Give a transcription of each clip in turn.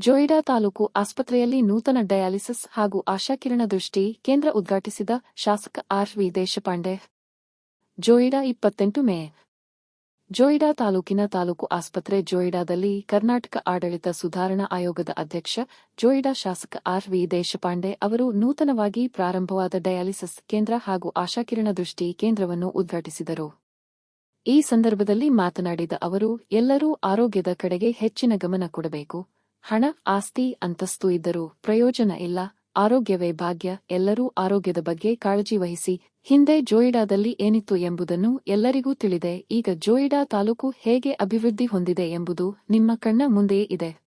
ಜೋಯಿಡಾ ತಾಲೂಕು ಆಸ್ಪತ್ರೆಯಲ್ಲಿ ನೂತನ ಡಯಾಲಿಸಿಸ್ ಹಾಗೂ ಆಶಾಕಿರಣ ದೃಷ್ಟಿ ಕೇಂದ್ರ ಉದ್ಘಾಟಿಸಿದ ಶಾಸಕ ಆರ್ ವಿ ದೇಶಪಾಂಡೆ. ಜೋಯಿಡಾ ಇಪ್ಪತ್ತೆಂಟು ಮೇ. ಜೋಯಿಡಾ ತಾಲೂಕಿನ ತಾಲೂಕು ಆಸ್ಪತ್ರೆ ಜೋಯಿಡಾದಲ್ಲಿ ಕರ್ನಾಟಕ ಆಡಳಿತ ಸುಧಾರಣಾ ಆಯೋಗದ ಅಧ್ಯಕ್ಷ ಜೋಯಿಡಾ ಶಾಸಕ ಆರ್ ವಿ ದೇಶಪಾಂಡೆ ಅವರು ನೂತನವಾಗಿ ಪ್ರಾರಂಭವಾದ ಡಯಾಲಿಸಿಸ್ ಕೇಂದ್ರ ಹಾಗೂ ಆಶಾಕಿರಣ ದೃಷ್ಟಿ ಕೇಂದ್ರವನ್ನು ಉದ್ಘಾಟಿಸಿದರು. ಈ ಸಂದರ್ಭದಲ್ಲಿ ಮಾತನಾಡಿದ ಅವರು, ಎಲ್ಲರೂ ಆರೋಗ್ಯದ ಕಡೆಗೆ ಹೆಚ್ಚಿನ ಗಮನ ಕೊಡಬೇಕು. ಹಣ, ಆಸ್ತಿ, ಅಂತಸ್ತು ಇದ್ದರೂ ಪ್ರಯೋಜನ ಇಲ್ಲ. ಆರೋಗ್ಯವೇ ಭಾಗ್ಯ. ಎಲ್ಲರೂ ಆರೋಗ್ಯದ ಬಗ್ಗೆ ಕಾಳಜಿ ವಹಿಸಿ. ಹಿಂದೆ ಜೋಯಿಡಾದಲ್ಲಿ ಏನಿತ್ತು ಎಂಬುದನ್ನು ಎಲ್ಲರಿಗೂ ತಿಳಿದೆ. ಈಗ ಜೋಯಿಡಾ ತಾಲೂಕು ಹೇಗೆ ಅಭಿವೃದ್ಧಿ ಹೊಂದಿದೆ ಎಂಬುದು ನಿಮ್ಮ ಕಣ್ಣ ಮುಂದೆಯೇ ಇದೆ.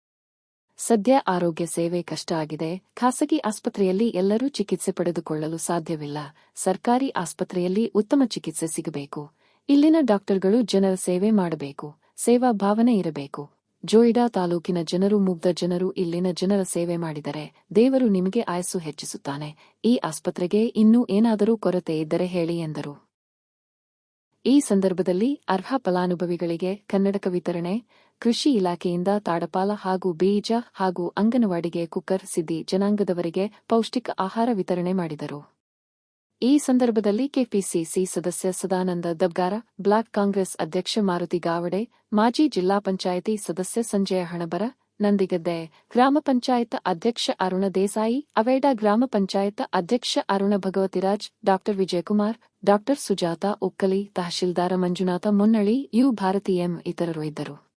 ಸದ್ಯ ಆರೋಗ್ಯ ಸೇವೆ ಕಷ್ಟ ಆಗಿದೆ. ಖಾಸಗಿ ಆಸ್ಪತ್ರೆಯಲ್ಲಿ ಎಲ್ಲರೂ ಚಿಕಿತ್ಸೆ ಪಡೆದುಕೊಳ್ಳಲು ಸಾಧ್ಯವಿಲ್ಲ. ಸರ್ಕಾರಿ ಆಸ್ಪತ್ರೆಯಲ್ಲಿ ಉತ್ತಮ ಚಿಕಿತ್ಸೆ ಸಿಗಬೇಕು. ಇಲ್ಲಿನ ಡಾಕ್ಟರ್ಗಳು ಜನರ ಸೇವೆ ಮಾಡಬೇಕು. ಸೇವಾ ಭಾವನೆ ಇರಬೇಕು. ಜೋಯಿಡಾ ತಾಲೂಕಿನ ಜನರು, ಮುಗ್ಧ ಜನರು ಇಲ್ಲಿನ ಜನರ ಸೇವೆ ಮಾಡಿದರೆ ದೇವರು ನಿಮಗೆ ಆಯಸ್ಸು ಹೆಚ್ಚಿಸುತ್ತಾನೆ. ಈ ಆಸ್ಪತ್ರೆಗೆ ಇನ್ನೂ ಏನಾದರೂ ಕೊರತೆ ಇದ್ದರೆ ಹೇಳಿ ಎಂದರು. ಈ ಸಂದರ್ಭದಲ್ಲಿ ಅರ್ಹ ಫಲಾನುಭವಿಗಳಿಗೆ ಕನ್ನಡಕ ವಿತರಣೆ, ಕೃಷಿ ಇಲಾಖೆಯಿಂದ ತಾಡಪಾಲ ಹಾಗೂ ಬೀಜ ಹಾಗೂ ಅಂಗನವಾಡಿಗೆ ಕುಕ್ಕರ್, ಸಿದ್ದಿ ಜನಾಂಗದವರಿಗೆ ಪೌಷ್ಟಿಕ ಆಹಾರ ವಿತರಣೆ ಮಾಡಿದರು. ಈ ಸಂದರ್ಭದಲ್ಲಿ ಕೆಪಿಸಿಸಿ ಸದಸ್ಯ ಸದಾನಂದ ದಬ್ಗಾರ, ಬ್ಲಾಕ್ ಕಾಂಗ್ರೆಸ್ ಅಧ್ಯಕ್ಷ ಮಾರುತಿ ಗಾವಡೆ, ಮಾಜಿ ಜಿಲ್ಲಾ ಪಂಚಾಯಿತಿ ಸದಸ್ಯ ಸಂಜಯ ಹಣಬರ, ನಂದಿಗದ್ದೆ ಗ್ರಾಮ ಪಂಚಾಯತ್ ಅಧ್ಯಕ್ಷ ಅರುಣ ದೇಸಾಯಿ, ಅವೇಡಾ ಗ್ರಾಮ ಪಂಚಾಯತ್ ಅಧ್ಯಕ್ಷ ಅರುಣ ಭಗವತಿರಾಜ್ ಡಾ ವಿಜಯಕುಮಾರ್ ಡಾ ಸುಜಾತ ಉಕ್ಕಲಿ, ತಹಶೀಲ್ದಾರ ಮಂಜುನಾಥ ಮುನ್ನಳ್ಳಿ ಯು ಭಾರತಿ ಎಂ ಇತರರು ಇದ್ದರು.